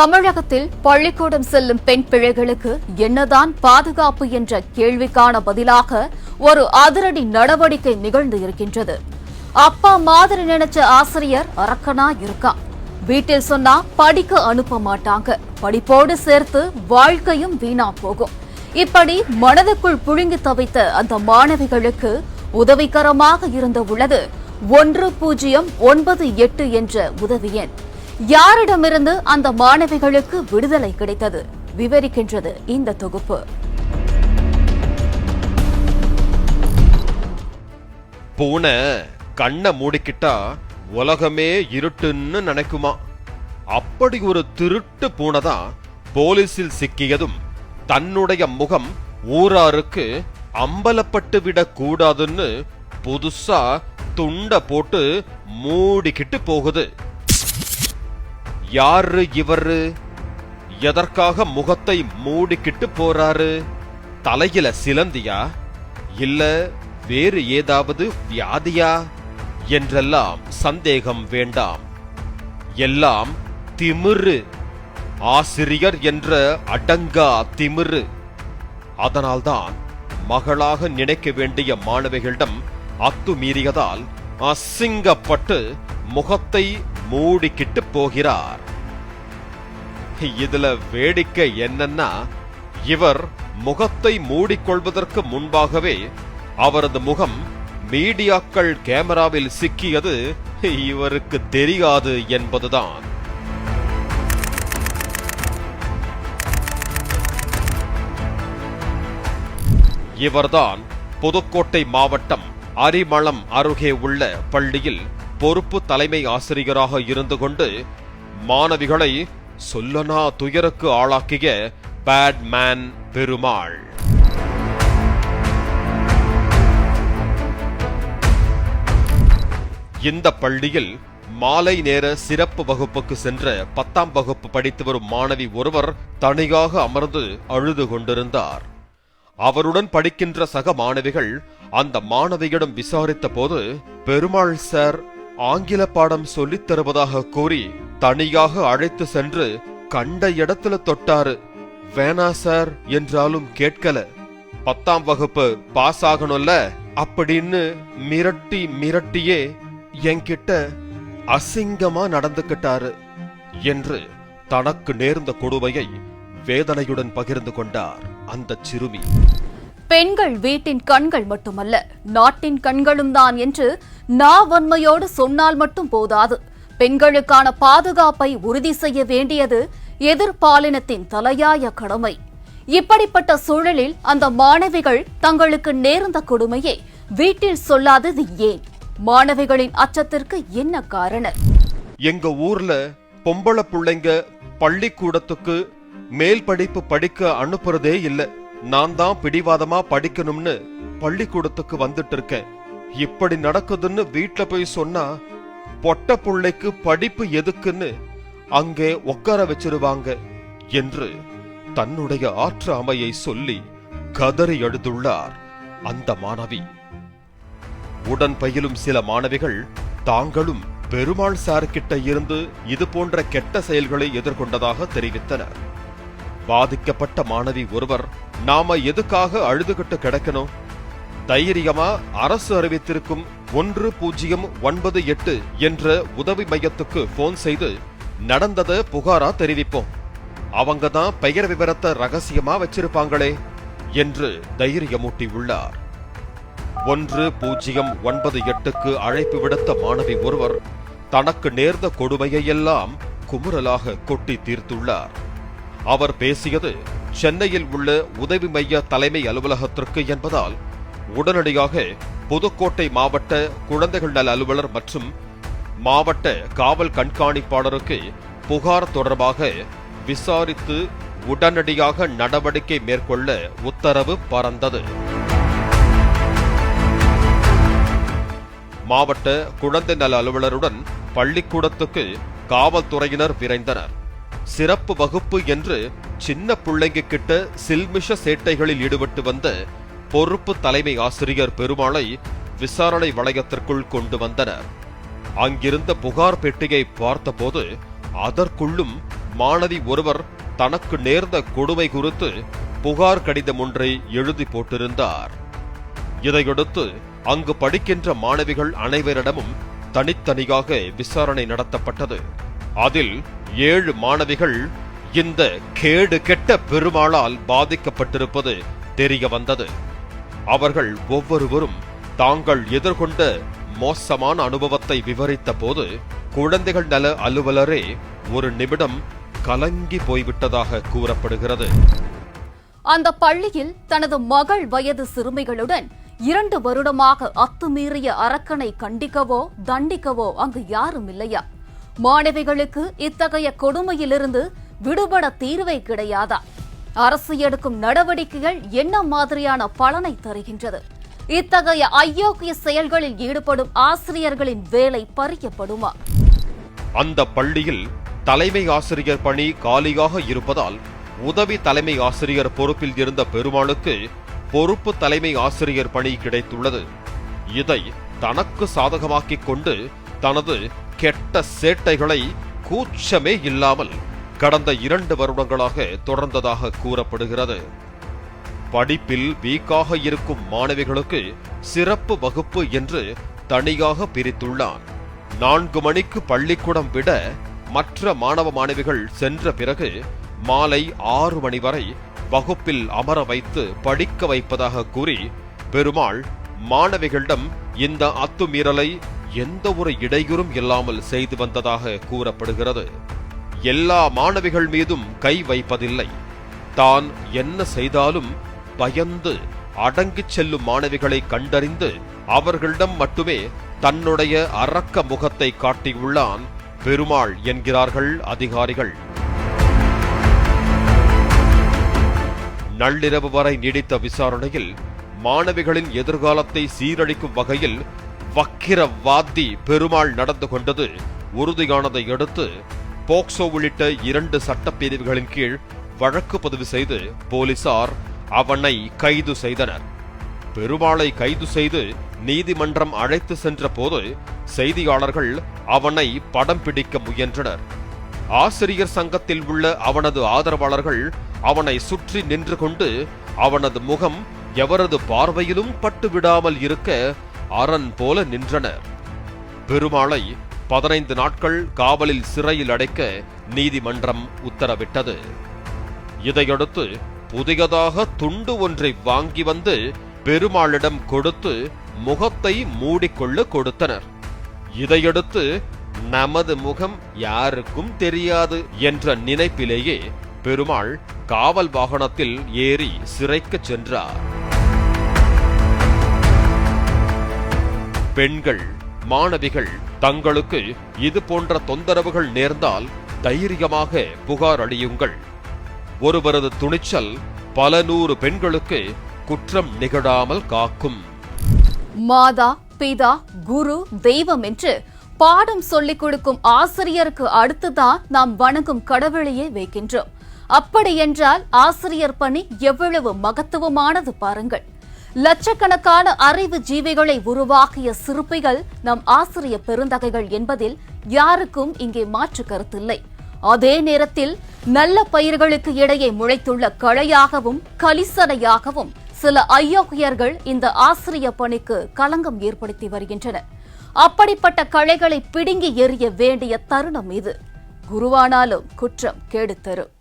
தமிழகத்தில் பள்ளிக்கூடம் செல்லும் பெண் பிள்ளைகளுக்கு என்னதான் பாதுகாப்பு என்ற கேள்விக்கான பதிலாக ஒரு அதிரடி நடவடிக்கை நிகழ்ந்து இருக்கின்றது. அப்பா மாதிரி நினைச்ச ஆசிரியர் அரக்கனா இருக்கான். வீட்டில் சொன்னா படிக்க அனுப்ப மாட்டாங்க. படிப்போடு சேர்த்து வாழ்க்கையும் வீணா போகும். இப்படி மனதுக்குள் புழுங்கி தவித்த அந்த மாணவிகளுக்கு உதவிகரமாக இருந்த உள்ளது ஒன்று பூஜ்ஜியம் ஒன்பது எட்டு என்ற உதவி எண். யாரிடமிருந்து அந்த மாணவிகளுக்கு விடுதலை கிடைத்தது? விவரிக்கின்றது இந்த தொகுப்பு. பூனை கண்ணை மூடிக்கிட்டா உலகமே இருட்டுன்னு நினைக்குமா? அப்படி ஒரு திருட்டு பூனை தான் போலீஸில் சிக்கியதும் தன்னுடைய முகம் ஊராருக்கு அம்பலப்பட்டு விடக் கூடாதுன்னு புதுசா துண்ட போட்டு மூடிக்கிட்டு போகுது. யாரு இவரு? எதற்காக முகத்தை மூடிக்கிட்டு போறாரு? தலையில சிலந்தியா? இல்ல வேறு ஏதாவது வியாதியா? என்றெல்லாம் சந்தேகம் வேண்டாம். எல்லாம் திமிரு. ஆசிரியர் என்ற அடங்கா திமிரு. அதனால்தான் மகளாக நினைக்க வேண்டிய மாணவிகளிடம் அத்துமீறியதால் அசிங்கப்பட்டு முகத்தை மூடிக்கிட்டு போகிறார். இதுல வேடிக்கை என்னன்னா இவர் முகத்தை மூடிக்கொள்வதற்கு முன்பாகவே அவரது முகம் மீடியாக்கள் கேமராவில் சிக்கியது இவருக்கு தெரியாது என்பதுதான். இவர்தான் புதுக்கோட்டை மாவட்டம் அரிமளம் அருகே உள்ள பள்ளியில் பொறுப்பு தலைமை ஆசிரியராக இருந்து கொண்டு மாணவிகளை சொல்லனா துயருக்கு ஆளாக்கிய பேட்மேன் பெருமாள். இந்த பள்ளியில் மாலை நேர சிறப்பு வகுப்புக்கு சென்ற பத்தாம் வகுப்பு படித்து வரும் மாணவி ஒருவர் தனியாக அமர்ந்து அழுது கொண்டிருந்தார். அவருடன் படிக்கின்ற சக மாணவிகள் அந்த மாணவியிடம் விசாரித்த போது பெருமாள் சார் ஆங்கில பாடம் சொல்லித் தருவதாக கூறி தனியாக அழைத்து சென்று கண்ட இடத்துல தொட்டாரு. வேணா சார் என்றாலும் கேட்கல. பத்தாம் வகுப்பு பாஸ் ஆகணும்ல? அப்படின்னு மிரட்டி மிரட்டியே என்கிட்ட அசிங்கமா நடந்துகிட்டாரு என்று தனக்கு நேர்ந்த கொடுமையை வேதனையுடன் பகிர்ந்து கொண்டார் அந்த சிறுமி. பெண்கள் வீட்டின் கண்கள் மட்டுமல்ல நாட்டின் கண்களும் தான் என்று நாவன்மையோடு சொன்னால் மட்டும் போதாது. பெண்களுக்கான பாதுகாப்பை உறுதி செய்ய வேண்டியது எதிர்பாலினத்தின் தலையாய கடமை. இப்படிப்பட்ட சூழலில் அந்த மாணவிகள் தங்களுக்கு நேர்ந்த கொடுமையை வீட்டில் சொல்லாதது ஏன்? மாணவிகளின் அச்சத்திற்கு என்ன காரணம்? எங்க ஊர்ல பொம்பளை பிள்ளைங்க பள்ளிக்கூடத்துக்கு மேல் படிப்பு படிக்க அனுப்புறதே இல்ல. நான் தான் பிடிவாதமா படிக்கணும்னு பள்ளிக்கூடத்துக்கு வந்துட்டு இருக்கேன். இப்படி நடக்குதுன்னு வீட்ல போய் சொன்னா பொட்ட புள்ளைக்கு படிப்பு எதுக்குன்னு அங்கே உட்கார வச்சிருவாங்க என்று தன்னுடைய ஆற்றாமையை சொல்லி கதறி எழுதுள்ளார் அந்த மாணவி. உடன் பயிலும் சில மாணவிகள் தாங்களும் பெருமாள் சார்கிட்ட இருந்து இது போன்ற கெட்ட செயல்களை எதிர்கொண்டதாக தெரிவித்தனர். பாதிக்கப்பட்ட மாணவி ஒருவர் நாம எதுக்காக அழுதுகிட்டு கிடக்கணும்? தைரியமா அரசு அறிவித்திருக்கும் ஒன்று பூஜ்ஜியம் ஒன்பது எட்டு என்ற உதவி மையத்துக்கு போன் செய்து நடந்ததை புகாரா தெரிவிப்போம். அவங்க தான் பெயர் விவரத்தை ரகசியமா வச்சிருப்பாங்களே என்று தைரியமூட்டி உள்ளார் ஒன்று பூஜ்ஜியம் ஒன்பது எட்டுக்கு அழைப்பு விடுத்த மாணவி ஒருவர் தனக்கு நேர்ந்த கொடுமையெல்லாம் குமுறலாக கொட்டி தீர்த்துள்ளார். அவர் பேசியது சென்னையில் உள்ள உதவி மைய தலைமை அலுவலகத்திற்கு என்பதால் உடனடியாக புதுக்கோட்டை மாவட்ட குழந்தைகள் நல அலுவலர் மற்றும் மாவட்ட காவல் கண்காணிப்பாளருக்கு புகார் தொடர்பாக விசாரித்து உடனடியாக நடவடிக்கை மேற்கொள்ள உத்தரவு பறந்தது. மாவட்ட குழந்தை நல அலுவலருடன் பள்ளிக்கூடத்துக்கு காவல்துறையினர் விரைந்தனர். சிறப்பு வகுப்பு என்று சின்ன பிள்ளைங்க கிட்ட சில்மிஷ சேட்டைகளில் ஈடுபட்டு வந்த பொறுப்பு தலைமை ஆசிரியர் பெருமாளை விசாரணை வளையத்திற்குள் கொண்டு வந்தனர். அங்கிருந்த புகார் பெட்டியை பார்த்தபோது அதற்குள்ளும் மாணவி ஒருவர் தனக்கு நேர்ந்த கொடுமை குறித்து புகார் கடிதம் ஒன்றை எழுதி போட்டிருந்தார். இதையடுத்து அங்கு படிக்கின்ற மாணவிகள் அனைவரிடமும் தனித்தனியாக விசாரணை நடத்தப்பட்டது. அதில் ஏழு மாணவிகள் இந்த கேடு கெட்ட பெருமாளால் பாதிக்கப்பட்டிருப்பது தெரிய வந்தது. அவர்கள் ஒவ்வொருவரும் தாங்கள் எதிர்கொண்ட மோசமான அனுபவத்தை விவரித்த போது குழந்தைகள் நல அலுவலரே ஒரு நிமிடம் கலங்கி போய்விட்டதாக கூறப்படுகிறது. அந்த பள்ளியில் தனது மகள் வயது சிறுமிகளுடன் இரண்டு வருடமாக அத்துமீறிய அரக்கனை கண்டிக்கவோ தண்டிக்கவோ அங்கு யாரும் இல்லையா? மாணவிகளுக்கு இத்தகைய கொடுமையிலிருந்து விடுபட தீர்வை கிடையாதா? அரசு எடுக்கும் நடவடிக்கைகள் என்ன மாதிரியான பலனை தருகின்றது? இத்தகைய அயோக்கிய செயல்களில் ஈடுபடும் ஆசிரியர்களின் வேலை பறிக்கப்படுமா? அந்த பள்ளியில் தலைமை ஆசிரியர் பணி காலியாக இருப்பதால் உதவி தலைமை ஆசிரியர் பொறுப்பில் இருந்த பெருமாளுக்கு பொறுப்பு தலைமை ஆசிரியர் பணி கிடைத்துள்ளது. இதை தனக்கு சாதகமாக்கிக் கொண்டு தனது கெட்ட சேட்டைகளை கூச்சமே இல்லாமல் கடந்த இரண்டு வருடங்களாக தொடர்ந்ததாக கூறப்படுகிறது. படிப்பில் வீக்காக இருக்கும் மாணவிகளுக்கு சிறப்பு வகுப்பு என்று தனியாக பிரித்துள்ளான் நான்கு மணிக்கு பள்ளிக்கூடம் விட மற்ற மாணவ மாணவிகள் சென்ற பிறகு மாலை ஆறு மணி வரை வகுப்பில் அமர வைத்து படிக்க வைப்பதாக கூறி பெருமாள் மாணவிகளிடம் இந்த அத்துமீறலை எந்த ஒரு இடையூறும் இல்லாமல் செய்து வந்ததாக கூறப்படுகிறது. எல்லா மாணவிகள் மீதும் கை வைப்பதில்லை. தான் என்ன செய்தாலும் பயந்து அடங்கிச் செல்லும் மாணவிகளை கண்டறிந்து அவர்களிடம் மட்டுமே தன்னுடைய அரக்க முகத்தை காட்டியுள்ளான் பெருமாள் என்கிறார்கள் அதிகாரிகள். நள்ளிரவு வரை நீடித்த விசாரணையில் மாணவிகளின் எதிர்காலத்தை சீரழிக்கும் வகையில் வக்கிரவாதி பெருமாள் நடந்து கொண்டது உறுதியானதை அடுத்து போக்சோ உள்ளிட்ட இரண்டு சட்டப்பிரிவுகளின் கீழ் வழக்கு பதிவு செய்து போலீசார் அவனை கைது செய்தனர். பெருமாளை கைது செய்து நீதிமன்றம் அழைத்து சென்ற போது செய்தியாளர்கள் அவனை படம் பிடிக்க முயன்றனர். ஆசிரியர் சங்கத்தில் உள்ள அவனது ஆதரவாளர்கள் அவனை சுற்றி நின்று கொண்டு அவனது முகம் எவரது பார்வையிலும் பட்டு விடாமல் இருக்க அரண் போல நின்றனர். பெருமாளை பதினைந்து நாட்கள் காவலில் சிறையில் அடைக்க நீதிமன்றம் உத்தரவிட்டது. இதையடுத்து புதியதாக துண்டு ஒன்றை வாங்கி வந்து பெருமாளிடம் கொடுத்து முகத்தை மூடிக்கொள்ள கொடுத்தனர். இதையடுத்து நமது முகம் யாருக்கும் தெரியாது என்ற நினைப்பிலேயே பெருமாள் காவல் வாகனத்தில் ஏறி சிறைக்கு சென்றார். பெண்கள் மாணவிகள் தங்களுக்கு இது போன்ற தொந்தரவுகள் நேர்ந்தால் தைரியமாக புகார் அளியுங்கள். ஒருவரது துணிச்சல் பல நூறு பெண்களுக்கு குற்றம் நிகழாமல் காக்கும். மாதா பிதா குரு தெய்வம் என்று பாடம் சொல்லிக் கொடுக்கும் ஆசிரியருக்கு அடுத்துதான் நாம் வணங்கும் கடவுளையே வைக்கின்றோம். அப்படி என்றால் ஆசிரியர் பணி எவ்வளவு மகத்துவமானது பாருங்கள். லட்சக்கணக்கான அறிவு ஜீவிகளை உருவாக்கிய சிறுப்பிகள் நம் ஆசிரிய பெருந்தகைகள் என்பதில் யாருக்கும் இங்கே மாற்று கருத்தில்லை. அதே நேரத்தில் நல்ல பயிர்களுக்கு இடையே முளைத்துள்ள களையாகவும் கலிசனையாகவும் சில அயோக்கியர்கள் இந்த ஆசிரிய பணிக்கு களங்கம் ஏற்படுத்தி வருகின்றனர். அப்படிப்பட்ட களைகளை பிடுங்கி எறிய வேண்டிய தருணம் இது. குருவானாலும் குற்றம் கேடு தரும்.